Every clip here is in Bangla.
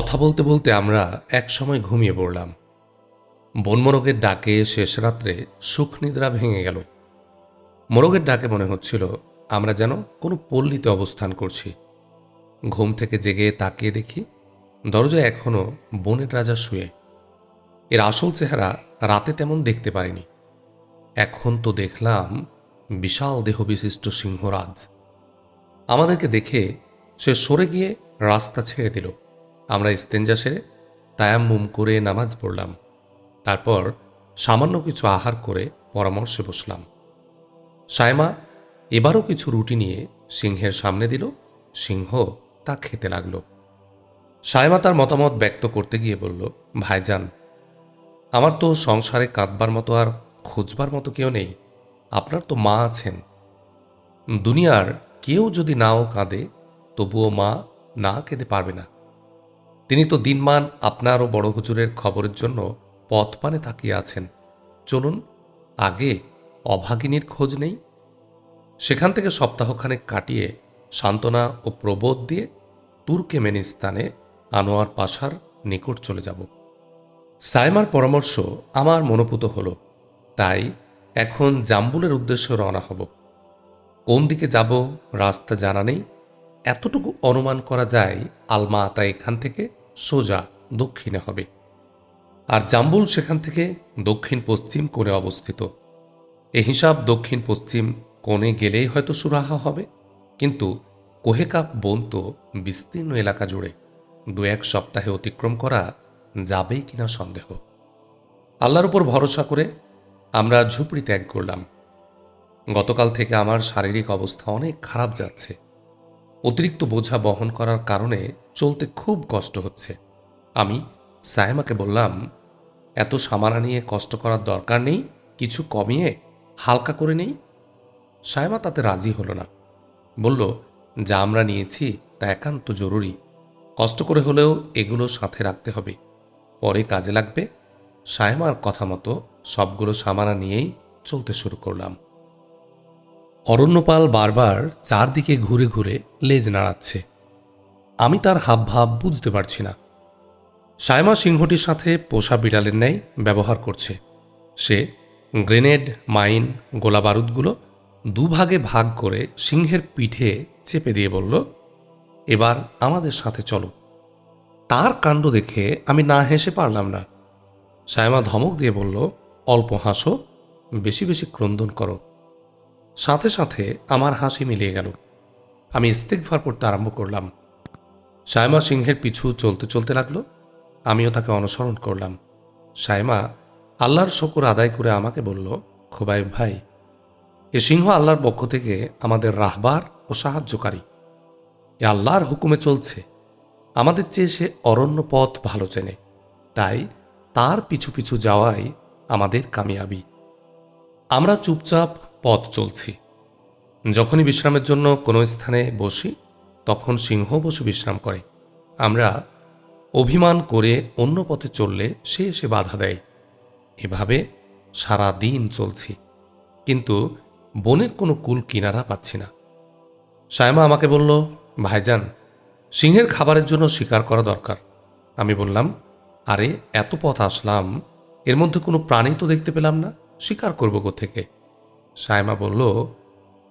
কথা বলতে বলতে আমরা এক সময় ঘুমিয়ে পড়লাম। বনমোরগের ডাকে শেষ রাত্রে সুখ নিদ্রা ভেঙে গেল। মোরগের ডাকে মনে হচ্ছিল, আমরা যেন কোনো পল্লীতে অবস্থান করছি। ঘুম থেকে জেগে তাকিয়ে দেখি, দরজা এখনও বনের রাজা শুয়ে। এর আসল চেহারা রাতে তেমন দেখতে পারিনি। এখন তো দেখলাম বিশাল দেহবিশিষ্ট সিংহরাজ। আমাদেরকে দেখে সে সরে গিয়ে রাস্তা ছেড়ে দিল। আমরা ইস্তেঞ্জা সেরে তায়াম্মুম করে নামাজ পড়লাম। তারপর সামান্য কিছু আহার করে পরামর্শে বসলাম। সায়মা এবারও কিছু রুটি নিয়ে সিংহের সামনে দিল, সিংহ তা খেতে লাগল। সায়মা তার মতামত ব্যক্ত করতে গিয়ে বলল, ভাইজান, আমার তো সংসারে কাঁদবার মতো আর খুঁজবার মতো কেউ নেই, আপনার তো মা আছেন। দুনিয়ার কেউ যদি নাও কাঁদে, তবুও মা না কেঁদে পারবে না। তিনি তো দিনমান আপনার ও বড় হুজুরের খবরের জন্য পথ পানে তাকিয়ে আছেন। চলুন, আগে অভাগিনীর খোঁজ নেই। সেখান থেকে সপ্তাহখানেক কাটিয়ে সান্ত্বনা ও প্রবোধ দিয়ে তুর্কেমেনিস্তানে আনোয়ার পাশার নিকট চলে যাব। সাইমার পরামর্শ আমার মনোপুত হল, তাই এখন জাম্বুলের উদ্দেশ্যে রওনা হব। কোন দিকে যাব রাস্তা জানা নেই। এতটুকু অনুমান করা যায় আলমা আতা এখান থেকে সোজা দক্ষিণে হবে। আর জাম্বুল সেখান থেকে দক্ষিণ পশ্চিম কোণে অবস্থিত। এ হিসাব দক্ষিণ পশ্চিম কোণে গেলেই হয়তো সুরাহা হবে। কিন্তু কোহেকাপ বন তো বিস্তীর্ণ এলাকা জুড়ে দু এক সপ্তাহে অতিক্রম করা যাবেই কিনা সন্দেহ। আল্লাহর উপর ভরসা করে আমরা ঝুপড়ি ত্যাগ করলাম। গতকাল থেকে আমার শারীরিক অবস্থা অনেক খারাপ যাচ্ছে। অতিরিক্ত বোঝা বহন করার কারণে চলতে খুব কষ্ট হচ্ছে। আমি সাহেমাকে বললাম, এত সামানা নিয়ে কষ্ট করার দরকার নেই, কিছু কমিয়ে হালকা করে নেই? সায়মা তাতে রাজি হলো না। বলল, যা আমরা নিয়েছি তা একান্ত জরুরি। কষ্ট করে হলেও এগুলো সাথে রাখতে হবে। পরে কাজে লাগবে। সায়মার কথা মতো সবগুলো সামানা নিয়েই চলতে শুরু করলাম। অরণ্যপাল বারবার চারদিকে ঘুরে ঘুরে লেজ নাড়াচ্ছে। আমি তার হাবভাব বুঝতে পারছি না। সায়মা সিংহটির সাথে পোষা বিড়ালের ন্যায় ব্যবহার করছে। সে গ্রেনেড, মাইন, গোলা বারুদগুলো দুভাগে ভাগ করে সিংহের পিঠে চেপে দিয়ে বলল, এবার আমাদের সাথে চলো। তার কাণ্ড দেখে আমি না হেসে পারলাম না। সায়মা ধমক দিয়ে বলল, অল্প হাসো, বেশি বেশি ক্রন্দন করো। সাথে সাথে আমার হাসি মিলিয়ে গেল। আমি ইস্তেকভার করতে আরম্ভ করলাম। সায়মা সিংহের পিছু চলতে চলতে লাগল। আমিও তাকে অনুসরণ করলাম। সায়মা আল্লাহর শকর আদায় করে আমাকে বলল খোবাই ভাই, এ সিংহ আল্লাহর পক্ষ থেকে আমাদের রাহবার ও সাহায্যকারী। এ আল্লাহর হুকুমে চলছে। আমাদের চেয়ে সে অরণ্য পথ ভালো চেনে। তাই তার পিছু পিছু যাওয়াই আমাদের কামিয়াবি। আমরা চুপচাপ পথ চলছি। যখনই বিশ্রামের জন্য কোনো স্থানে বসি, তখন সিংহ বসে বিশ্রাম করে। আমরা অভিমান করে অন্য পথে চললে সে এসে বাধা দেয়। এভাবে সারা দিন চলছি। কিন্তু বনের কোনো কুল কিনারা পাচ্ছি না। সায়মা আমাকে বলল, ভাইজান, সিংহের খাবারের জন্য শিকার করা দরকার। আমি বললাম, আরে, এত পথ আসলাম, এর মধ্যে কোনো প্রাণী তো দেখতে পেলাম না, শিকার করব থেকে সায়মা বলল,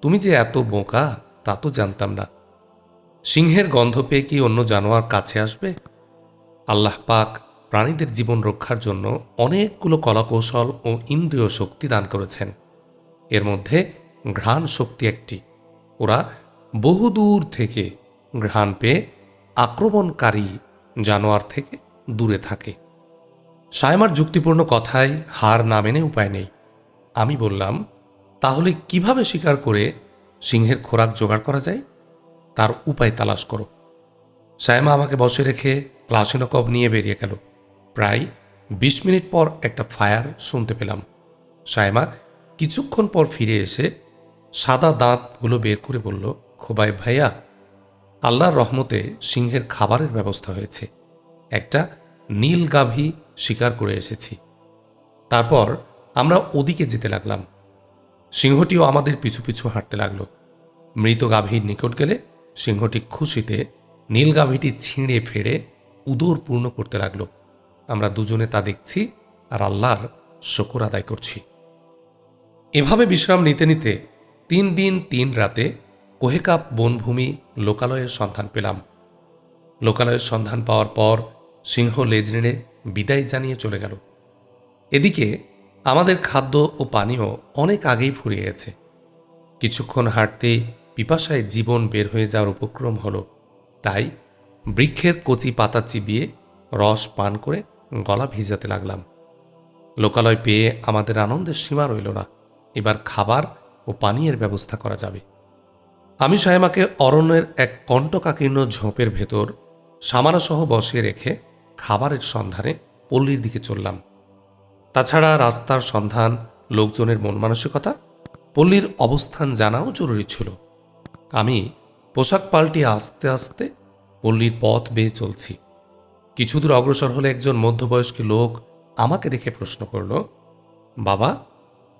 তুমি যে এত বোকা, তা তো জানতাম না। সিংহের গন্ধ পেয়ে কি অন্য জানোয়ার কাছে আসবে? আল্লাহ পাক প্রাণীদের জীবন রক্ষার জন্য অনেকগুলো কলাকৌশল ও ইন্দ্রিয় শক্তি দান করেছেন। এর মধ্যে ঘ্রাণ শক্তি একটি। ওরা বহুদূর থেকে ঘ্রাণ পেয়ে আক্রমণকারী জানোয়ার থেকে দূরে থাকে। সায়মার যুক্তিপূর্ণ কথায় হার না মেনে উপায় নেই। আমি বললাম তাহলে কীভাবে শিকার করে সিংহের খোরাক জোগাড় করা যায়? তার উপায় তালাশ করো। সায়মা আমাকে বসে রেখে ক্লাসিনকব নিয়ে বেরিয়ে গেল। প্রায় বিশ মিনিট পর একটা ফায়ার শুনতে পেলাম। সায়মা কিছুক্ষণ পর ফিরে এসে সাদা দাঁতগুলো বের করে বলল, খোবাই ভাইয়া, আল্লাহর রহমতে সিংহের খাবারের ব্যবস্থা হয়েছে। একটা নীল গাভী শিকার করে এসেছি। তারপর আমরা ওদিকে যেতে লাগলাম। সিংহটিও আমাদের পিছু পিছু হাঁটতে লাগল। মৃত গাভীর নিকট গেলে সিংহটি খুশিতে নীল গাভীটি ছিঁড়ে ফেড়ে উদর পূর্ণ করতে লাগল। আমরা দুজনে তা দেখছি আর আল্লাহর শকর আদায় করছি। এভাবে বিশ্রাম নিতে নিতে তিন দিন তিন রাতে কোহেকাপ বনভূমি লোকালয়ের সন্ধান পেলাম। লোকালয়ের সন্ধান পাওয়ার পর সিংহ লেজ নেড়ে বিদায় জানিয়ে চলে গেল। এদিকে আমাদের খাদ্য ও পানীয় অনেক আগেই ফুরিয়ে গেছে। কিছুক্ষণ হাঁটতেই পিপাসায় জীবন বের হয়ে যাওয়ার উপক্রম হলো। তাই বৃক্ষের কচি পাতা চিবিয়ে রস পান করে গলা ভিজাতে লাগলাম। লোকালয় পেয়ে আমাদের আনন্দের সীমা রইল না। এবার খাবার ও পানীয়ের ব্যবস্থা করা যাবে। আমি সাহেমাকে অরণ্যের এক কণ্টকাকীর্ণ ঝোপের ভেতর সামানাসহ বসিয়ে রেখে খাবারের সন্ধানে পল্লীর দিকে চললাম। তাছাড়া রাস্তার সন্ধান, লোকজনের মন মানসিকতা, পল্লীর অবস্থান জানাও জরুরি ছিল। আমি পোশাক পাল্টিয়ে আস্তে আস্তে পল্লীর পথ বেয়ে চলছি। কিছু দূর অগ্রসর হলে একজন মধ্যবয়স্ক লোক আমাকে দেখে প্রশ্ন করল, বাবা,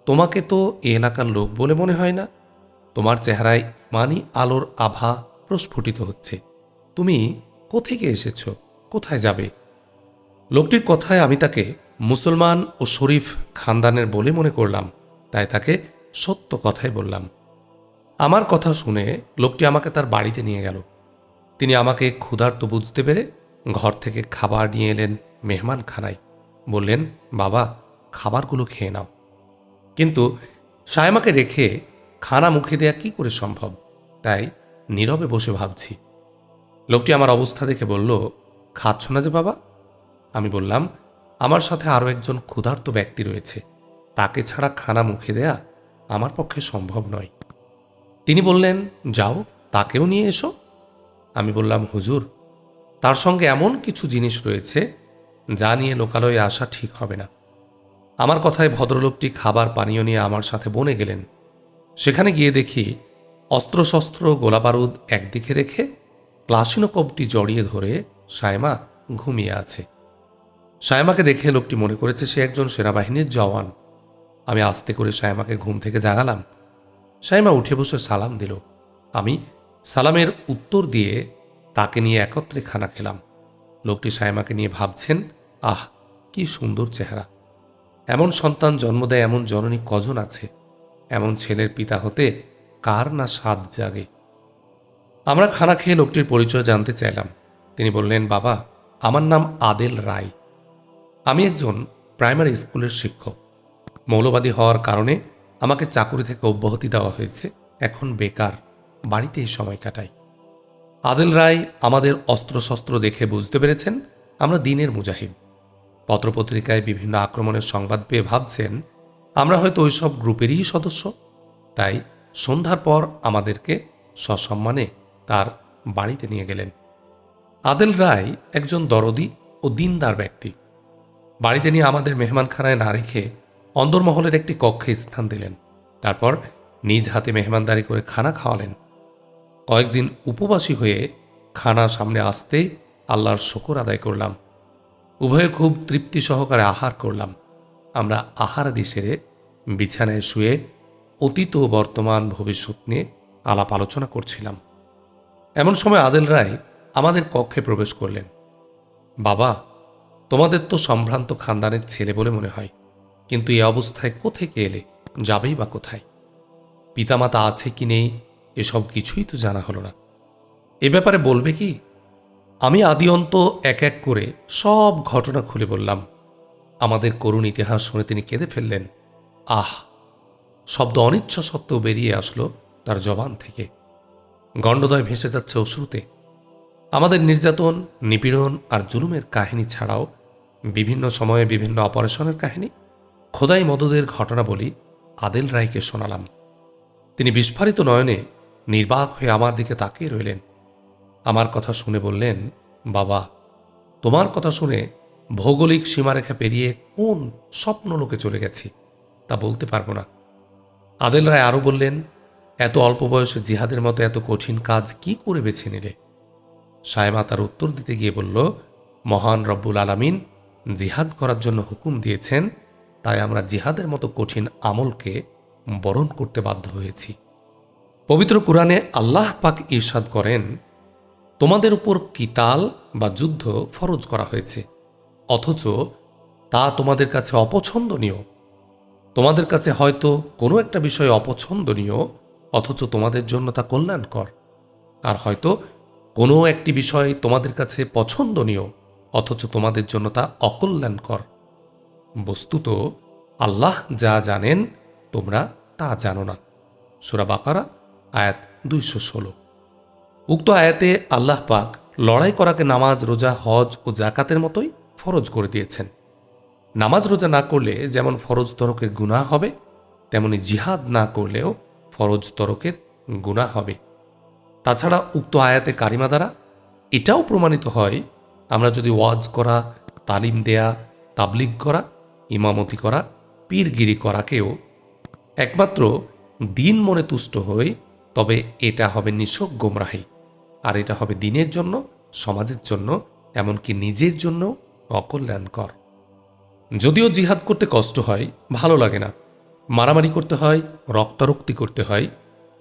তোমাকে তো এ এলাকার লোক বলে মনে হয় না? তোমার চেহারায় মানি আলোর আভা প্রস্ফুটিত হচ্ছে। তুমি কোথেকে এসেছ? কোথায় যাবে? লোকটির কথায় আমি তাকে মুসলমান ও শরীফ খানদানের বলে মনে করলাম, তাই তাকে সত্য কথাই বললাম। আমার কথা শুনে লোকটি আমাকে তার বাড়িতে নিয়ে গেল। তিনি আমাকে ক্ষুধার্ত বুঝতে পেরে ঘর থেকে খাবার নিয়ে এলেন মেহমান খানায় বললেন, বাবা, খাবারগুলো খেয়ে নাও। কিন্তু সায়মাকে রেখে খানা মুখে দেয়া কি করে সম্ভব? তাই নীরবে বসে ভাবছি। লোকটি আমার অবস্থা দেখে বলল, খাচ্ছ না যে বাবা? আমি বললাম আমার সাথে আরও একজন ক্ষুধার্ত ব্যক্তি রয়েছে। তাকে ছাড়া খানা মুখে দেয়া আমার পক্ষে সম্ভব নয়। তিনি বললেন, যাও, তাকেও নিয়ে এসো। আমি বললাম, হুজুর, তার সঙ্গে এমন কিছু জিনিস রয়েছে যা নিয়ে লোকালয়ে আসা ঠিক হবে না। আমার কথায় ভদ্রলোকটি খাবার পানীয় নিয়ে আমার সাথে বনে গেলেন। সেখানে গিয়ে দেখি অস্ত্রশস্ত্র, গোলাবারুদ একদিকে রেখে ক্লাসিনোকোপটি জড়িয়ে ধরে সায়মা ঘুমিয়ে আছে। সায়মাকে দেখে লোকটি মনে করেছে সে একজন সেনাবাহিনীর জওয়ান। আমি আস্তে করে সায়মাকে ঘুম থেকে জাগালাম। সায়মা উঠে বসে সালাম দিল। আমি সালামের উত্তর দিয়ে তাকে নিয়ে একত্রে খানা খেলাম। লোকটি সায়মাকে নিয়ে ভাবছেন, আহ, কি সুন্দর চেহারা। এমন সন্তান জন্ম দেয় এমন জননী কজন আছে? এমন ছেলের পিতা হতে কার না স্বাদ জাগে? আমরা খানা খেয়ে লোকটির পরিচয় জানতে চাইলাম। তিনি বললেন, বাবা, আমার নাম আদেল রায়। আমি একজন প্রাইমারি স্কুলের শিক্ষক। মৌলবাদী হওয়ার কারণে আমাকে চাকুরি থেকে অব্যাহতি দেওয়া হয়েছে। এখন বেকার বাড়িতে সময় কাটাই। আদেল রায় আমাদের অস্ত্রশস্ত্র দেখে বুঝতে পেরেছেন, আমরা দিনের মুজাহিদ। পত্রপত্রিকায় বিভিন্ন আক্রমণের সংবাদ পেয়ে ভাবছেন, আমরা হয়তো ওইসব গ্রুপেরই সদস্য। তাই সন্ধ্যার পর আমাদেরকে সসম্মানে তার বাড়িতে নিয়ে গেলেন। আদেল রায় একজন দরদি ও দিনদার ব্যক্তি। বাড়িতে নিয়ে আমাদের মেহমানখানায় না রেখে অন্দরমহলের একটি কক্ষে স্থান দিলেন। তারপর নিজ হাতে মেহমানদারি করে খানা খাওয়ালেন। কয়েকদিন উপবাসী হয়ে খানা সামনে আসতে আল্লাহর শকর আদায় করলাম। উভয়ে খুব তৃপ্তি সহকারে আহার করলাম। আমরা আহারাদি সেরে বিছানায় শুয়ে অতীত ও বর্তমান ভবিষ্যৎ নিয়ে আলাপ আলোচনা করছিলাম। এমন সময় আদেল রায় আমাদের কক্ষে প্রবেশ করলেন। বাবা তোমাদের তো সম্ভ্রান্ত খানদানের ছেলে বলে মনে হয়। কিন্তু এ অবস্থায় কোথেকে এলে, যাবেই বা কোথায়? পিতামাতা আছে কি নেই, এসব কিছুই তো জানা হলো না। এ ব্যাপারে বলবে কি? আমি আদি অন্ত এক এক করে সব ঘটনা খুলে বললাম। আমাদের করুণ ইতিহাস শুনে তিনি কেঁদে ফেললেন। আহ! শব্দ অনিচ্ছা সত্ত্বেও বেরিয়ে আসলো তার জবান থেকে। গণ্ডদয় ভেসে যাচ্ছে অশ্রুতে। আমাদের নির্যাতন, নিপীড়ন আর জুলুমের কাহিনী ছাড়াও বিভিন্ন সময়ে বিভিন্ন অপারেশনের কাহিনী, খোদাই মদদের ঘটনা বলি আদেল রায়কে শোনালাম। তিনি বিস্ফারিত নয়নে নির্বাক হয়ে আমার দিকে তাকিয়ে রইলেন। আমার কথা শুনে বললেন, বাবা, তোমার কথা শুনে ভৌগোলিক সীমারেখা পেরিয়ে কোন স্বপ্নলোকে চলে গেছি, তা বলতে পারব না। আদেল রায় আরও বললেন, এত অল্প বয়সে জিহাদের মতো এত কঠিন কাজ কি করে বেছে নিলে? সায়মা তার উত্তর দিতে গিয়ে বলল, মহান রব্বুল আলামিন জিহাদ করার জন্য হুকুম দিয়েছেন, তাই আমরা জিহাদের মতো কঠিন আমলকে বরণ করতে বাধ্য হয়েছি। পবিত্র কোরআনে আল্লাহ পাক ইরশাদ করেন, তোমাদের উপর কিতাল বা যুদ্ধ ফরজ করা হয়েছে? অথচ তা তোমাদের কাছে অপছন্দনীয়। তোমাদের কাছে হয়তো কোনো একটা বিষয় অপছন্দনীয়, অথচ তোমাদের জন্য তা কল্যাণকর। আর হয়তো কোনো একটি বিষয় তোমাদের কাছে পছন্দনীয়। অথচ তোমাদের জন্য তা অকল্যাণকর। বস্তুত, আল্লাহ যা জানেন, তোমরা তা জানো না। সুরা বাকারা, আয়াত দুইশো ষোলো। উক্ত আয়াতে আল্লাহ পাক লড়াই করাকে নামাজ, রোজা, হজ ও জাকাতের মতোই ফরজ করে দিয়েছেন। নামাজ, রোজা না করলে যেমন ফরজ তরকের গুনাহ হবে, তেমনি জিহাদ না করলেও ফরজ তরকের গুনাহ হবে। তাছাড়া উক্ত আয়াতে কারিমা দ্বারা এটাও প্রমাণিত হয় আমরা যদি ওয়াজ করা, তালিম দেয়া, তাবলিগ করা, ইমামতি করা, পীরগিরি করাকেও একমাত্র দিন মনে তুষ্ট হই, তবে এটা হবে নিছক গোমরাহি। আর এটা হবে দিনের জন্য, সমাজের জন্য, এমনকি নিজের জন্য অকল্যাণকর। যদিও জিহাদ করতে কষ্ট হয়, ভালো লাগে না। মারামারি করতে হয়, রক্তারক্তি করতে হয়,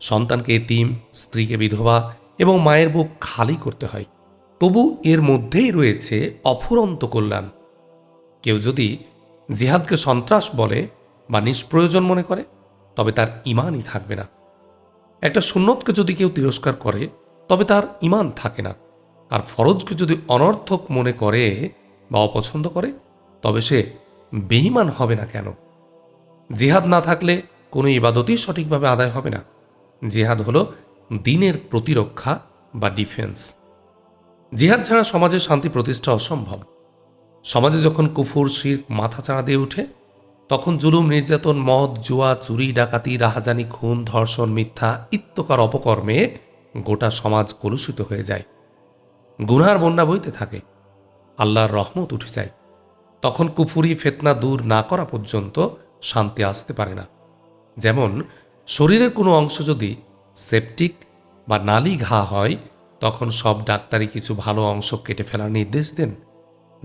সন্তানকে এতিম, স্ত্রীকে বিধবা এবং মায়ের বুক খালি করতে হয়। তবু এর মধ্যেই রয়েছে অফুরন্ত কল্যাণ। কেউ যদি জিহাদকে সন্ত্রাস বলে বা নিষ্প্রয়োজন মনে করে, তবে তার ইমানই থাকবে না। একটা সুন্নতকে যদি কেউ তিরস্কার করে, তবে তার ইমান থাকে না। আর ফরজকে যদি অনর্থক মনে করে বা অপছন্দ করে, তবে সে বেঈমান হবে না কেন? জিহাদ না থাকলে কোনো ইবাদতই সঠিকভাবে আদায় হবে না। জিহাদ হলো দিনের প্রতিরক্ষা বা ডিফেন্স। জিহাদ ছাড়া সমাজে শান্তি প্রতিষ্ঠা অসম্ভব। সমাজে যখন কুফুর শির মাথা চাড়া দিয়ে ওঠে তখন জুলুম, নির্যাতন, মদ, জুয়া, চুরি, ডাকাতি, রাহাজানি, খুন, ধর্ষণ, মিথ্যা, ইত্যকার অপকর্মে গোটা সমাজ কলুষিত হয়ে যায়। গুনহার বন্যা বইতে থাকে। আল্লাহর রহমত উঠে যায়। তখন কুফুরি ফেতনা দূর না করা পর্যন্ত শান্তি আসতে পারে না। যেমন, শরীরের কোনো অংশ যদি সেপটিক বা নালি ঘা হয় তখন সব ডাক্তারই কিছু ভালো অংশ কেটে ফেলার নির্দেশ দেন।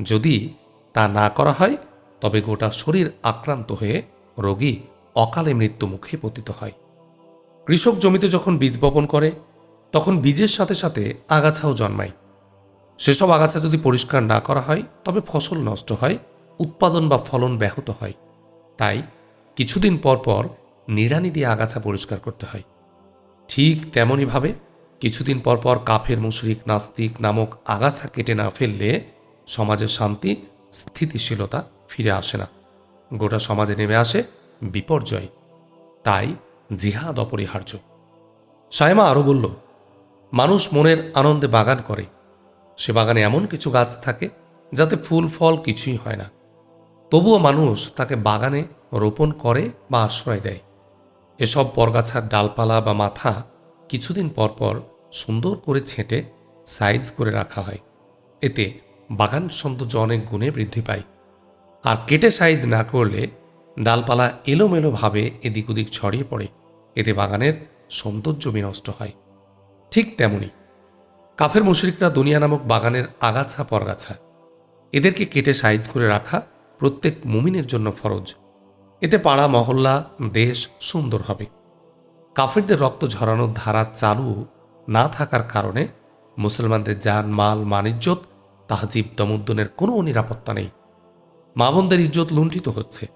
যদি তা না করা হয়, তবে গোটা শরীর আক্রান্ত হয়ে রোগী অকালে মৃত্যু মুখে পতিত হয়। কৃষক জমিতে যখন বীজ বপন করে, তখন বীজের সাথে সাথে আগাছাও জন্মায়। সেসব আগাছা যদি পরিষ্কার না করা হয়, তবে ফসল নষ্ট হয়, উৎপাদন বা ফলন ব্যাহত হয়। তাই কিছুদিন পর পর নিড়ানি দিয়ে আগাছা পরিষ্কার করতে হয়। ঠিক তেমনইভাবে কিছুদিন পর পর কাফের মুশরিক নাস্তিক নামক আগাছা কেটে না ফেললে সমাজের শান্তি, স্থিতিশীলতা ফিরে আসে না। গোটা সমাজে নেমে আসে বিপর্যয়। তাই জিহাদ অপরিহার্য। সায়মা আরও বলল, মানুষ মনের আনন্দে বাগান করে। সে বাগানে এমন কিছু গাছ থাকে যাতে ফুল, ফল কিছুই হয় না। তবুও মানুষ তাকে বাগানে রোপণ করে বা আশ্রয় দেয়। এসব পরগাছার ডালপালা বা মাথা কিছুদিন পর পর সুন্দর করে ছেঁটে সাইজ করে রাখা হয়। এতে বাগান সৌন্দর্য অনেক গুণে বৃদ্ধি পায়। আর কেটে সাইজ না করলে ডালপালা এলোমেলোভাবে এদিক ওদিক ছড়িয়ে পড়ে। এতে বাগানের সৌন্দর্য বিনষ্ট হয়। ঠিক তেমনি কাফের মুশরিকরা দুনিয়া নামক বাগানের আগাছা পরগাছা, এদেরকে কেটে সাইজ করে রাখা প্রত্যেক মুমিনের জন্য ফরজ। এতে পাড়া, মহল্লা, দেশ সুন্দর হবে। কাফেরদের রক্ত ঝরানোর ধারা চালু না থাকার কারণে মুসলমানদের যান, মাল মানিজ্যত তাহজিব দমুদ্দনের কোনো নিরাপত্তা নেই। মা বোনদের ইজ্জত লুণ্ঠিত হচ্ছে।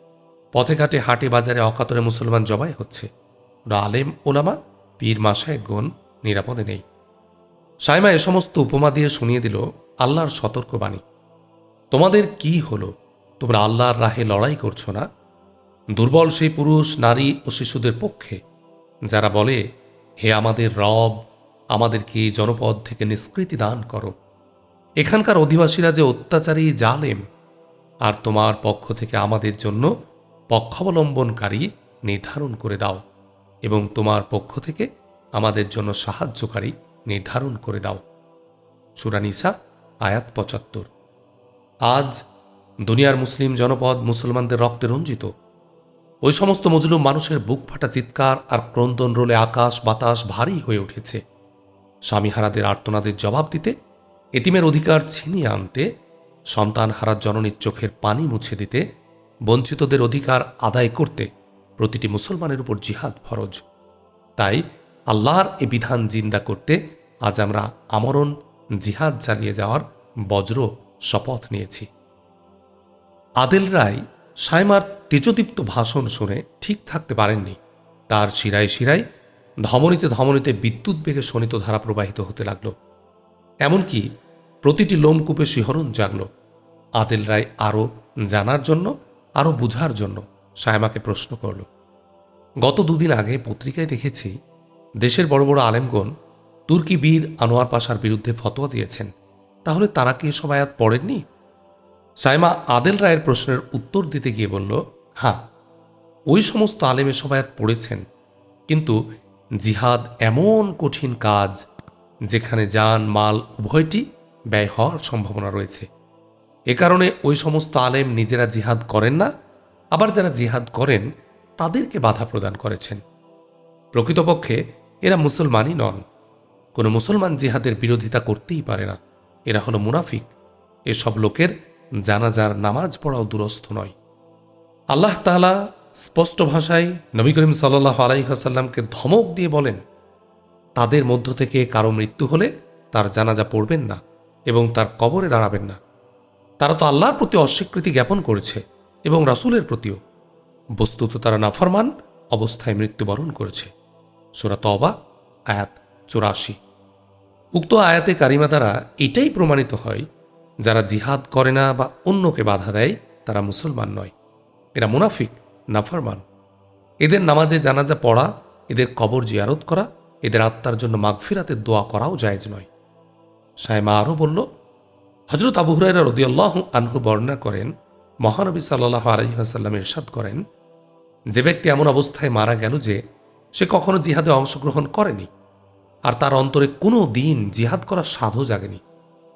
পথে ঘাটে হাটে বাজারে অকাতরে মুসলমান জবাই হচ্ছে। আলেম, ওলামা, পীর মাসায় গুণ নিরাপদে নেই। সাইমা এ সমস্ত উপমা দিয়ে শুনিয়ে দিল আল্লাহর সতর্কবাণী। তোমাদের কি হলো? তোমরা আল্লাহর রাহে লড়াই করছ না? দুর্বল সেই পুরুষ, নারী ও শিশুদের পক্ষে। যারা বলে, হে আমাদের রব আমাদেরকে এই জনপদ থেকে নিষ্কৃতি দান করো। এখানকার অধিবাসীরা যে অত্যাচারী, জালেম, আর তোমার পক্ষ থেকে আমাদের জন্য পক্ষাবলম্বনকারী নির্ধারণ করে দাও এবং তোমার পক্ষ থেকে আমাদের জন্য সাহায্যকারী নির্ধারণ করে দাও। সুরানিসা আয়াত পঁচাত্তর। আজ দুনিয়ার মুসলিম জনপদ মুসলমানদের রক্তে রঞ্জিত। ওই সমস্ত মজলুম মানুষের বুক ফাটা চিৎকার আর ক্রন্দন রোলে আকাশ বাতাস ভারী হয়ে উঠেছে। স্বামীহারাদের আর্তনাদের জবাব দিতে, এতিমের অধিকার ছিনিয়ে আনতে সন্তান হারার জননীর চোখের পানি মুছে দিতে, বঞ্চিতদের অধিকার আদায় করতে প্রতিটি মুসলমানের উপর জিহাদ ফরজ। তাই আল্লাহর এ বিধান জিন্দা করতে আজ আমরা আমরণ, জিহাদ চালিয়ে যাওয়ার বজ্র শপথ নিয়েছি। আদেল রায় সাইমার তেজদীপ্ত ভাষণ শুনে ঠিক থাকতে পারেননি। তার শিরায় শিরায় ধমনীতে ধমনীতে বিদ্যুৎ বেগে শোণিত ধারা প্রবাহিত হতে লাগল। এমনকি প্রতিটি লোমকূপে শিহরণ জাগল। আদেল রায় আরও জানার জন্য, আরও বুঝার জন্য সায়মাকে প্রশ্ন করল। গত দুদিন আগে পত্রিকায় দেখেছি, দেশের বড় বড় আলেমগণ তুর্কি বীর আনোয়ার পাশার বিরুদ্ধে ফতোয়া দিয়েছেন। তাহলে তারা কি এসব আয়াত পড়েননি? সাইমা আদেল রায়ের প্রশ্নের উত্তর দিতে গিয়ে বলল হ্যাঁ ওই সমস্ত আলেম এসব আয়াত পড়েছেন, কিন্তু জিহাদ এমন কঠিন কাজ যেখানে যান, মাল উভয়টি ব্যয় হওয়ার সম্ভাবনা রয়েছে। এ কারণে ওই সমস্ত আলেম নিজেরা জিহাদ করেন না, আবার যারা জিহাদ করেন, তাদেরকে বাধা প্রদান করেছেন। প্রকৃতপক্ষে এরা মুসলমানই নন। কোনো মুসলমান জিহাদের বিরোধিতা করতেই পারে না। এরা হলো মুনাফিক। এসব লোকের জানাজার নামাজ পড়াও দুরস্থ নয়। আল্লাহ তাআলা স্পষ্ট ভাষায় নবী করিম সাল্লাহ আলাইহাসাল্লামকে ধমক দিয়ে বলেন, তাদের মধ্য থেকে কারও মৃত্যু হলে তার জানাজা পড়বেন না এবং তার কবরে দাঁড়াবেন না। তারা তো আল্লাহর প্রতি অস্বীকৃতি জ্ঞাপন করেছে এবং রাসূলের প্রতিও। বস্তুত তারা নাফরমান অবস্থায় মৃত্যুবরণ করেছে। সুরা তবা আয়াত চুরাশি। উক্ত আয়াতে কারিমা দ্বারা এটাই প্রমাণিত হয়, যারা জিহাদ করে না বা অন্যকে বাধা দেয়, তারা মুসলমান নয়। এরা মুনাফিক। নাফরমান। এদের নামাজে জানাজা পড়া, এদের কবর জিয়ারত করা, এদের আত্মার জন্য মাগফিরাতের দোয়া করাও জায়েজ নয়। সায়মা আরও বলল হজরত আবু হুরাইরা রদিয়াল্লাহ আনহু বর্ণনা করেন, মহানবী সাল্লাহ আলহিহাসাল্লাম ইরশাদ করেন, যে ব্যক্তি এমন অবস্থায় মারা গেল যে সে কখনো জিহাদে অংশগ্রহণ করেনি, আর তার অন্তরে কোনো দিন জিহাদ করার সাধও জাগেনি।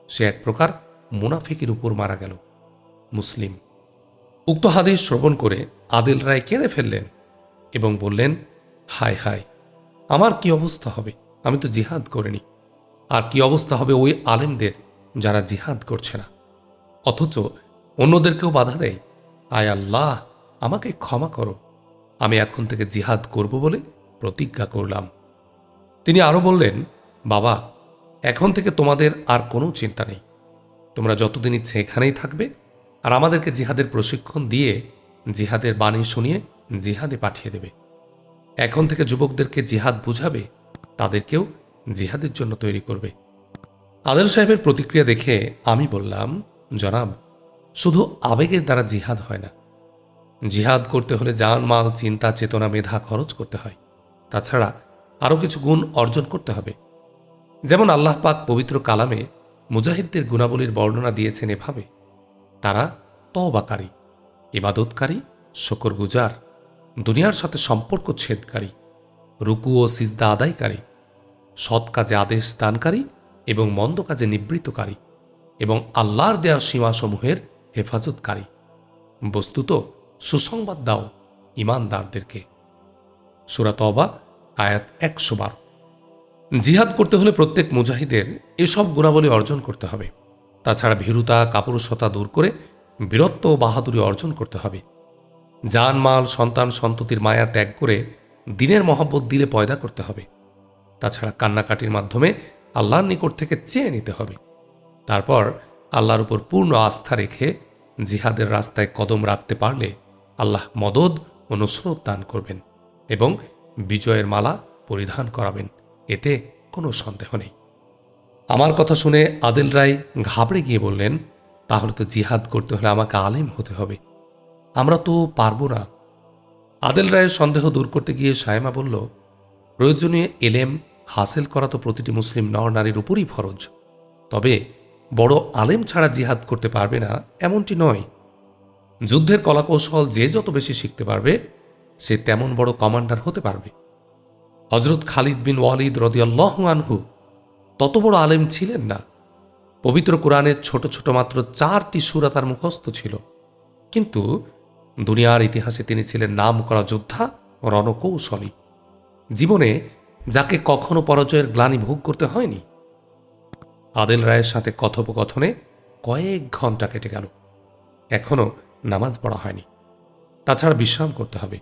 সে এক প্রকার মুনাফিকের উপর মারা গেল। মুসলিম উক্ত হাদিস শ্রবণ করে আদিল রায় কেঁদে ফেললেন এবং বললেন, হায় হায়, আমার কি অবস্থা হবে? আমি তো জিহাদ করিনি। আর কি অবস্থা হবে ওই আলেমদের যারা জিহাদ করছে না? অথচ অন্যদেরকেও বাধা দেয়? আয় আল্লাহ, আমাকে ক্ষমা করো। আমি এখন থেকে জিহাদ করব বলে প্রতিজ্ঞা করলাম। তিনি আরও বললেন, বাবা, এখন থেকে তোমাদের আর কোনো চিন্তা নেই। তোমরা যতদিন ইচ্ছে এখানেই থাকবে আর আমাদেরকে জিহাদের প্রশিক্ষণ দিয়ে জিহাদের বাণী শুনিয়ে জিহাদে পাঠিয়ে দেবে। এখন থেকে যুবকদেরকে জিহাদ বুঝাবে, তাদেরকেও জিহাদের জন্য তৈরি করবে। আদেল সাহেবের প্রতিক্রিয়া দেখে আমি বললাম, জনাব, শুধু আবেগের দ্বারা জিহাদ হয় না। জিহাদ করতে হলে জান, মাল, চিন্তা, চেতনা, মেধা খরচ করতে হয়। তাছাড়া আরও কিছু গুণ অর্জন করতে হবে। যেমন আল্লাহ পাক পবিত্র কালামে মুজাহিদদের গুণাবলীর বর্ণনা দিয়েছেন এভাবে তারা তওবাকারী, ইবাদতকারী শকর গুজার দুনিয়ার সাথে সম্পর্ক ছেদকারী, রুকু ও সিজদা আদায়কারী, সৎ কাজে আদেশ দানকারী এবং মন্দ কাজে নিবৃত্তকারী এবং আল্লাহর দেয়া সীমাসমূহের হেফাজতকারী। বস্তুত সুসংবাদ দাও ইমানদারদেরকে। সুরা তবা আয়াত একশো বারো। জিহাদ করতে হলে প্রত্যেক মুজাহিদের এসব গুণাবলী অর্জন করতে হবে। তাছাড়া ভীরুতা, কাপুরুষতা দূর করে বীরত্ব ও বাহাদুরি অর্জন করতে হবে। জান মাল, সন্তান সন্ততির মায়া ত্যাগ করে দিনের মহব্বত দিলে পয়দা করতে হবে। তাছাড়া কান্নাকাটির মাধ্যমে আল্লাহর নিকট থেকে চেয়ে নিতে হবে। তারপর আল্লাহর উপর পূর্ণ আস্থা রেখে জিহাদের রাস্তায় কদম রাখতে পারলে আল্লাহ মদদ ও নসরত দান করবেন এবং বিজয়ের মালা পরিধান করাবেন। এতে কোনো সন্দেহ নেই। আমার কথা শুনে আদিল রায় ঘাবড়ে গিয়ে বললেন, তাহলে তো জিহাদ করতে হলে আমাকে আলেম হতে হবে। আমরা তো পারব না। আদেল রায়ের সন্দেহ দূর করতে গিয়ে সায়মা বলল প্রয়োজনীয় এলেম হাসিল করা তো প্রতিটি মুসলিম নর নারীর উপরই ফরজ। তবে বড় আলেম ছাড়া জিহাদ করতে পারবে না এমনটি নয়। যুদ্ধের কলাকৌশল যে যত বেশি শিখতে পারবে, সে তেমন বড় কমান্ডার হতে পারবে। হজরত খালিদ বিন ওয়ালিদ রদিয়াল্লাহ আনহু তত বড় আলেম ছিলেন না। পবিত্র কোরআনের ছোট ছোট মাত্র চারটি সুরা তার মুখস্থ ছিল। কিন্তু দুনিয়ার ইতিহাসে তিনি ছিলেন নাম করা যোদ্ধা রণকৌশলী। জীবনে যাকে কখনো পরাজয়ের গ্লানি ভোগ করতে হয়নি। আদেল রায়ের সাথে কথোপকথনে কয়েক ঘণ্টা কেটে গেল। এখনও নামাজ পড়া হয়নি। তাছাড়া বিশ্রাম করতে হবে।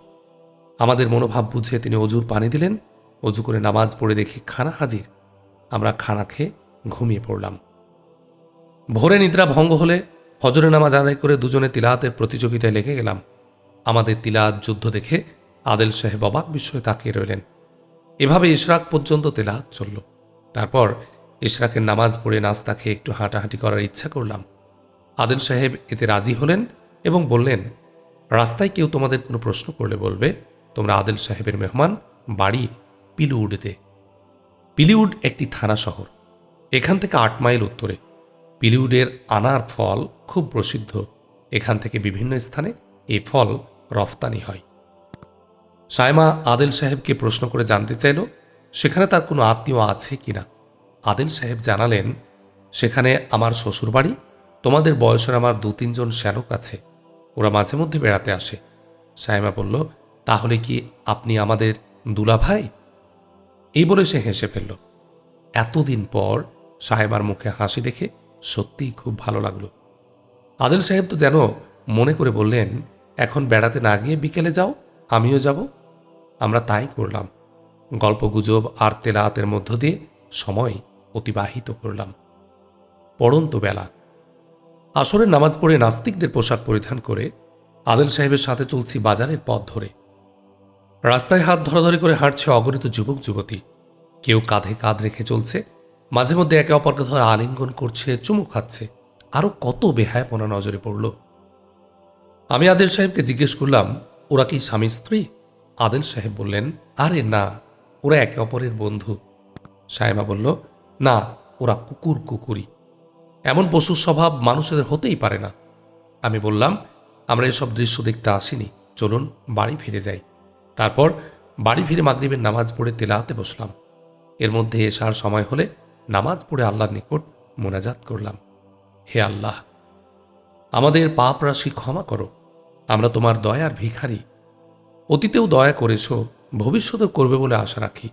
আমাদের মনোভাব বুঝে তিনি অজুর পানি দিলেন। অজু করে নামাজ পড়ে দেখি খানা হাজির। আমরা খানা খেয়ে ঘুমিয়ে পড়লাম। ভোরে নিদ্রা ভঙ্গ হলে হজরে নামাজ আদায় করে দুজনে তিলাহাতের প্রতিযোগিতায় লেগে গেলাম। আমাদের তিলাহাত যুদ্ধ দেখে আদেল সাহেব অবাক বিস্ময়ে তাকিয়ে রইলেন। এভাবে ইশরাক পর্যন্ত তেলাহাত চলল। তারপর ইশরাকের নামাজ পড়ে নাস্তা খেয়ে একটু হাঁটাহাঁটি করার ইচ্ছা করলাম। আদেল সাহেব এতে রাজি হলেন এবং বললেন, রাস্তায় কেউ তোমাদের কোনো প্রশ্ন করলে বলবে, তোমরা আদেল সাহেবের মেহমান, বাড়ি পিলুউডতে পিলিউড একটি থানা শহর। এখান থেকে আট মাইল উত্তরে। পিলিউডের আনার ফল খুব প্রসিদ্ধ। এখান থেকে বিভিন্ন স্থানে এই ফল রফতানি হয়। সায়মা আদেল সাহেবকে প্রশ্ন করে জানতে চাইল, সেখানে তার কোনো আত্মীয় আছে কিনা আদেল সাহেব জানালেন, সেখানে আমার শ্বশুরবাড়ি, তোমাদের বয়সের আমার দু তিনজন শ্যালক আছে। ওরা মাঝে মধ্যে বেড়াতে আসে। সায়মা বলল, তাহলে কি আপনি আমাদের দুলা ভাই এই বলে সে হেসে ফেলল। এতদিন পর সাহেবার মুখে হাসি দেখে সত্যিই খুব ভালো লাগল। আদেল সাহেব তো যেন মনে করে বললেন, এখন বেড়াতে না গিয়ে বিকেলে যাও, আমিও যাব। আমরা তাই করলাম। গল্প গুজব আর তেলাতের মধ্য দিয়ে সময় অতিবাহিত করলাম। পড়ন্ত বেলা। আসরের নামাজ পড়ে নাস্তিকদের পোশাক পরিধান করে আদেল সাহেবের সাথে চলছি বাজারের পথ ধরে। রাস্তায় হাত ধরাধরি করে হাঁটছে অগণিত যুবক, যুবতী। কেউ কাঁধে কাঁধ রেখে চলছে। মাঝে মধ্যে একে অপরকে ধরে আলিঙ্গন করছে, চুমু খাচ্ছে। আরও কত বেহায়াপনা নজরে পড়ল। আমি আদেল সাহেবকে জিজ্ঞেস করলাম, ওরা কি স্বামী, স্ত্রী? আদেল সাহেব বললেন, আরে না, ওরা একে অপরের বন্ধু। সাহেবা বলল, না, ওরা কুকুর, কুকুরি। এমন পশুর স্বভাব মানুষের হতেই পারে না। আমি বললাম, আমরা এসব দৃশ্য দেখতে আসিনি। চলুন, বাড়ি ফিরে যাই। তারপর বাড়ি ফিরে মাগরিবের নামাজ পড়ে তেলাতে বসলাম। এর মধ্যে এসার সময় হলে নামাজ পড়ে আল্লাহর নিকট মোনাজাত করলাম। হে আল্লাহ, আমাদের পাপ রাশি ক্ষমা করো। আমরা তোমার দয়ার ভিখারি। অতীতেও দয়া করেছ, ভবিষ্যতেও করবে বলে আশা রাখি।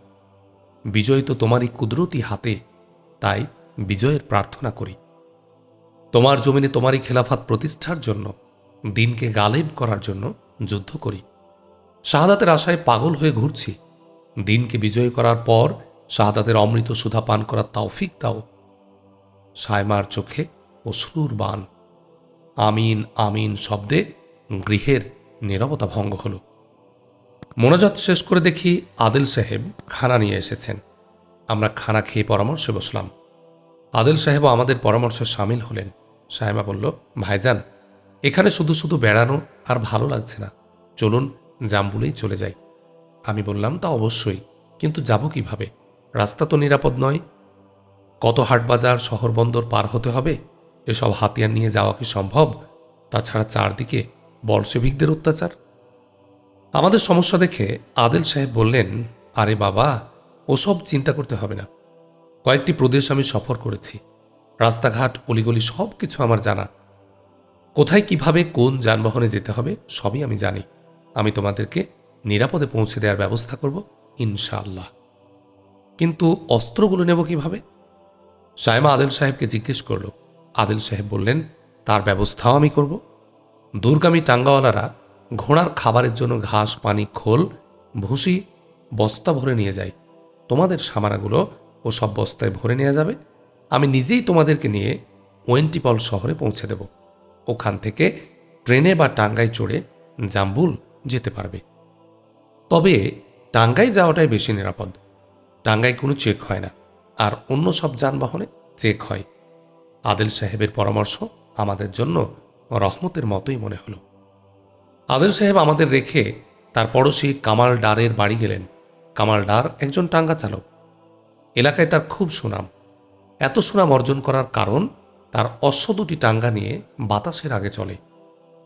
বিজয় তো তোমারই কুদরতি হাতে, তাই বিজয়ের প্রার্থনা করি। তোমার জমিনে তোমারই খেলাফাত প্রতিষ্ঠার জন্য, দিনকে গালেব করার জন্য যুদ্ধ করি। শাহাদাতের আশায় পাগল হয়ে ঘুরছি। দিনকে বিজয় করার পর শাহাদাতের অমৃত সুধা পান করার তৌফিক দাও। সায়মার চোখে অশ্রুর বান। আমিন আমিন শব্দে গৃহের নীরবতা ভঙ্গ হল। মোনাজাত শেষ করে দেখি আদিল সাহেব খানা নিয়ে এসেছেন। আমরা খানা খেয়ে পরামর্শে বসলাম। আদিল সাহেবও আমাদের পরামর্শে সামিল হলেন। সাহেবা বলল, ভাইজান, এখানে শুধু শুধু বেড়ানো আর ভালো লাগছে না। চলুন জাম্বুলেই চলে যাই। আমি বললাম, তা অবশ্যই। কিন্তু যাব কীভাবে? রাস্তা তো নিরাপদ নয়। কত হাটবাজার শহর বন্দর পার হতে হবে? এসব হাতিয়ার নিয়ে যাওয়া কি সম্ভব? তাছাড়া চারদিকে বলসেভিকদের অত্যাচার? আমাদের সমস্যা দেখে আদেল সাহেব বললেন, আরে বাবা, ওসব চিন্তা করতে হবে না। কয়েকটি প্রদেশ আমি সফর করেছি। রাস্তাঘাট, অলিগলি সব কিছু আমার জানা। কোথায় কীভাবে কোন যানবাহনে যেতে হবে, সবই আমি জানি। আমি তোমাদেরকে নিরাপদে পৌঁছে দেওয়ার ব্যবস্থা করব, ইনশাআল্লাহ। কিন্তু অস্ত্রগুলো নেব কীভাবে? সায়মা আদেল সাহেবকে জিজ্ঞেস করল। আদেল সাহেব বললেন, তার ব্যবস্থাও আমি করব। দুর্গামী টাঙ্গাওয়ালারা ঘোড়ার খাবারের জন্য ঘাস, পানি, খোল, ভুসি, বস্তা ভরে নিয়ে যায়। তোমাদের সামানাগুলো ও সব বস্তায় ভরে নেওয়া যাবে। আমি নিজেই তোমাদেরকে নিয়ে ওয়েন্টিপল শহরে পৌঁছে দেব। ওখান থেকে ট্রেনে বা টাঙ্গায় চড়ে জাম্বুল যেতে পারবে। তবে টাঙ্গাই যাওয়াটাই বেশি নিরাপদ। টাঙ্গায় কোনো চেক হয় না, আর অন্য সব যানবাহনে চেক হয়। আদেল সাহেবের পরামর্শ আমাদের জন্য রহমতের মতোই মনে হলো। আদেল সাহেব আমাদের রেখে তার পড়োশি কামাল ডারের বাড়ি গেলেন। কামাল ডার একজন টাঙ্গা চালক। এলাকায় তার খুব সুনাম। এত সুনাম অর্জন করার কারণ তার অশ্ব দুটি টাঙ্গা নিয়ে বাতাসের আগে চলে।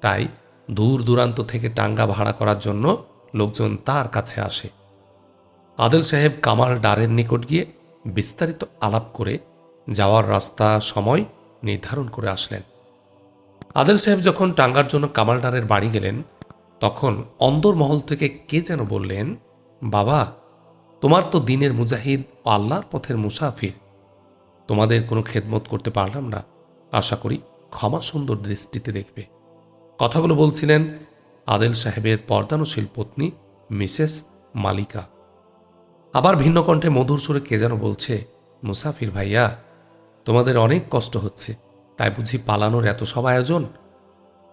তাই দূর দূরান্ত থেকে টাঙ্গা ভাড়া করার জন্য লোকজন তার কাছে আসে। আদেল সাহেব কামাল ডারের নিকট গিয়ে বিস্তারিত আলাপ করে যাওয়ার রাস্তা, সময় নির্ধারণ করে আসলেন। আদেল সাহেব যখন টাঙ্গার জন্য কামাল ডারের বাড়ি গেলেন, তখন অন্দরমহল থেকে কে যেন বললেন, বাবা, তোমার তো দিনের মুজাহিদ ও আল্লাহর পথের মুসাফির। তোমাদের কোনো খেদমত করতে পারলাম না। আশা করি ক্ষমা সুন্দর দৃষ্টিতে দেখবে। কথাগুলো বলছিলেন আদেল সাহেবের পর্দানশীল পত্নী মিসেস মালিকা। আবার ভিন্ন কণ্ঠে মধুর সুরে কে যেন বলছে, মুসাফির ভাইয়া, তোমাদের অনেক কষ্ট হচ্ছে, তাই বুঝি পালানোর এত সব আয়োজন?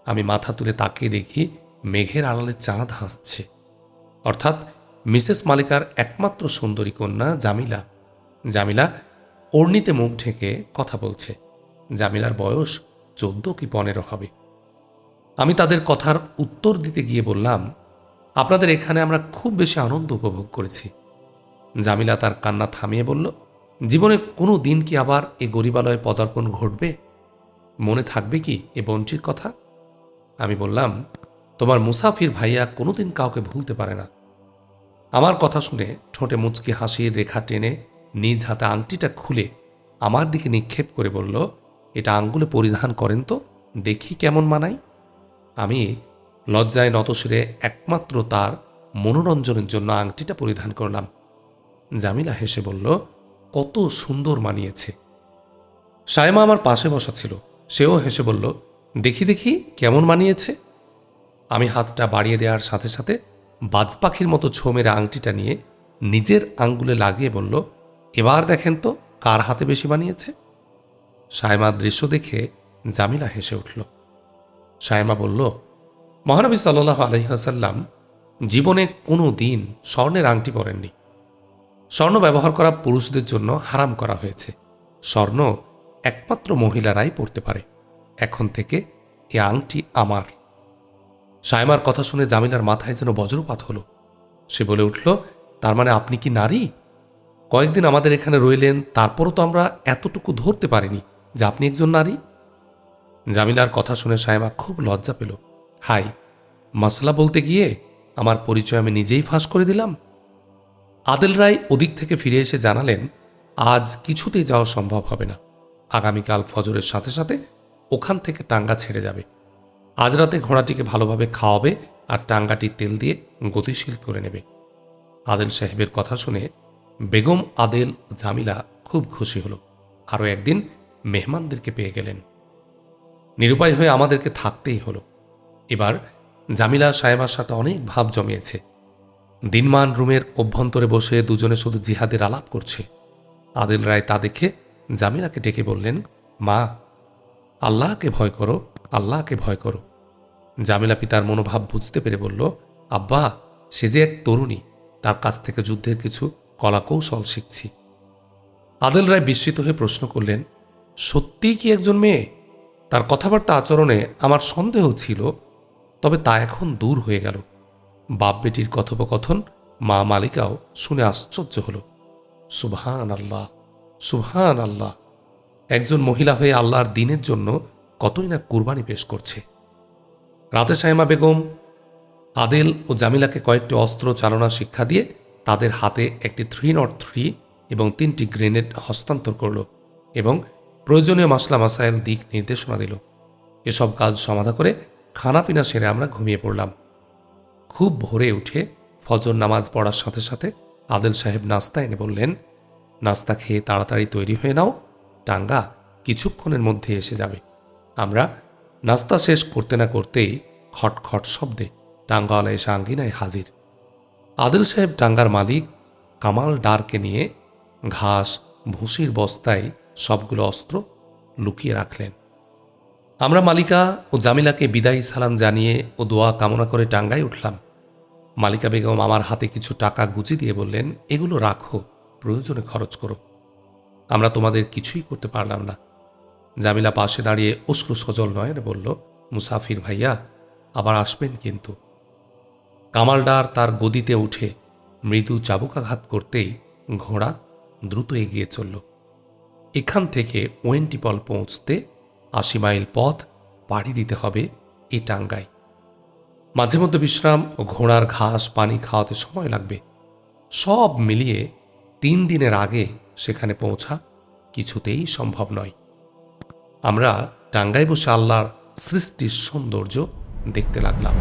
আমি মাথা তুলে তাকিয়ে দেখি মেঘের আড়ালে চাঁদ হাসছে। অর্থাৎ মিসেস মালিকার একমাত্র সুন্দরী কন্যা জামিলা। জামিলা অর্ণিতে মুখ ঢেকে কথা বলছে। জামিলার বয়স চোদ্দ কি পনেরো হবে। আমি তাদের কথার উত্তর দিতে গিয়ে বললাম, আপনাদের এখানে আমরা খুব বেশি আনন্দ উপভোগ করেছি। জামিলা তার কান্না থামিয়ে বলল, জীবনে কোনো দিন কি আবার এ গরিবালয়ে পদার্পণ ঘটবে? মনে থাকবে কি এ বঞ্চির কথা? আমি বললাম, তোমার মুসাফির ভাইয়া কোনোদিন কাউকে ভুলতে পারে না। আমার কথা শুনে ঠোঁটে মুচকি হাসির রেখা টেনে নিজ হাতে আংটিটা খুলে আমার দিকে নিক্ষেপ করে বলল, এটা আঙ্গুলে পরিধান করেন তো, দেখি কেমন মানাই আমি লজ্জায় নতশিরে একমাত্র তার মনোরঞ্জনের জন্য আংটিটা পরিধান করলাম। জামিলা হেসে বলল, কত সুন্দর মানিয়েছে। সায়মা আমার পাশে বসা ছিল। সেও হেসে বলল, দেখি দেখি, কেমন মানিয়েছে? আমি হাতটা বাড়িয়ে দেওয়ার সাথে সাথে বাজ পাখির মতো ছো মেরে আংটিটা নিয়ে নিজের আঙ্গুলে লাগিয়ে বলল, এবার দেখেন তো, কার হাতে বেশি বানিয়েছে সায়মার দৃশ্য দেখে জামিলা হেসে উঠল। সায়মা বলল, মহানবী সাল্লাহ আলহিহাসাল্লাম জীবনে কোনো দিন স্বর্ণের আংটি পরেননি। স্বর্ণ ব্যবহার করা পুরুষদের জন্য হারাম করা হয়েছে। স্বর্ণ একমাত্র মহিলারাই পড়তে পারে। এখন থেকে এ আংটি আমার। সায়মার কথা শুনে জামিলার মাথায় যেন বজ্রপাত হলো। সে বলে উঠল, তার মানে আপনি কি নারী? কয়েকদিন আমাদের এখানে রইলেন, তারপরও তো আমরা এতটুকু ধরতে পারিনি যে আপনি একজন নারী? জামিলার কথা শুনে সায়মা খুব লজ্জা পেল। হাই, মাসলা বলতে গিয়ে আমার পরিচয় আমি নিজেই ফাঁস করে দিলাম? আদেল রায় ওদিক থেকে ফিরে এসে জানালেন, আজ কিছুতেই যাওয়া সম্ভব হবে না। আগামীকাল ফজরের সাথে সাথে ওখান থেকে টাঙ্গা ছেড়ে যাবে। আজ রাতে ঘোড়াটিকে ভালোভাবে খাওয়াবে আর টাঙ্গাটি তেল দিয়ে গতিশীল করে নেবে। আদেল সাহেবের কথা শুনে বেগম, আদেল, জামিলা খুব খুশি হলো। আরও একদিন মেহমানদেরকে পেয়ে গেলেন। নিরুপায় হয়ে আমাদেরকে থাকতেই হলো। এবার জামিলা সাহেবার সাথে অনেক ভাব জমিয়েছে। দিনমান রুমের অভ্যন্তরে বসে দুজনে শুধু জিহাদের আলাপ করছে। আদিল রায় তা দেখে জামিলাকে ডেকে বললেন, মা, আল্লাহকে ভয় করো, আল্লাহকে ভয় করো। জামিলা পিতার মনোভাব বুঝতে পেরে বলল, আব্বা, সে যে এক তরুণী, তার কাছ থেকে যুদ্ধের কিছু কলাকৌশল শিখছি। আদেল রায় বিস্মিত হয়ে প্রশ্ন করলেন, সত্যিই কি একজন মেয়ে? তার কথাবার্তা আচরণে আমার সন্দেহ ছিল, তবে তা এখন দূর হয়ে গেল। বাপ বেটির কথোপকথন মা মালিকাও শুনে আশ্চর্য হল। সুবহান আল্লাহ সুবহান আল্লাহ একজন মহিলা হয়ে আল্লাহর দিনের জন্য কতই না কুরবানি পেশ করছে। রাতে সাইমা বেগম, আদেল ও জামিলাকে কয়েকটি অস্ত্র চালনা শিক্ষা দিয়ে তাদের হাতে একটি থ্রি নট থ্রি এবং তিনটি গ্রেনেড হস্তান্তর করল এবং প্রয়োজনীয় মাসলা মাসাইল দিক নির্দেশনা দিল। এসব কাজ সমাধা করে খানাপিনা সেরে আমরা ঘুমিয়ে পড়লাম। খুব ভোরে উঠে ফজর নামাজ পড়ার সাথে সাথে আদেল সাহেব নাস্তা এনে বললেন, নাস্তা খেয়ে তাড়াতাড়ি তৈরি হয়ে নাও, টাঙ্গা কিছুক্ষণের মধ্যে এসে যাবে। আমরা নাস্তা শেষ করতে না করতেই খটখট শব্দে টাঙ্গাওয়ালা এসে আঙ্গিনায় হাজির। আদিল সাহেব টাঙ্গার মালিক কামাল ডারকে নিয়ে ঘাস, ভুসির বস্তায় সবগুলো অস্ত্র লুকিয়ে রাখলেন। আমরা মালিকা ও জামিলাকে বিদায়ী সালাম জানিয়ে ও দোয়া কামনা করে টাঙ্গায় উঠলাম। মালিকা বেগম আমার হাতে কিছু টাকা গুচি দিয়ে বললেন, এগুলো রাখো, প্রয়োজনে খরচ করো। আমরা তোমাদের কিছুই করতে পারলাম না। জামিলা পাশে দাঁড়িয়ে অশ্রু সজল নয়নে বলল, মুসাফির ভাইয়া, আবার আসবেন কিন্তু। কামালডার তার গদিতে উঠে মৃদু চাবুকাঘাত করতেই ঘোড়া দ্রুত এগিয়ে চলল। এখান থেকে ওয়েন্টিপল পৌঁছতে আশি মাইল পথ পাড়ি দিতে হবে এ টাঙ্গায়। মাঝে মধ্যে বিশ্রাম ও ঘোড়ার ঘাস, পানি খাওয়াতে সময় লাগবে। সব মিলিয়ে তিন দিনের আগে সেখানে পৌঁছা কিছুতেই সম্ভব নয়। আমরা টাঙ্গায় বসে আল্লাহর সৃষ্টির সৌন্দর্য দেখতে লাগলাম।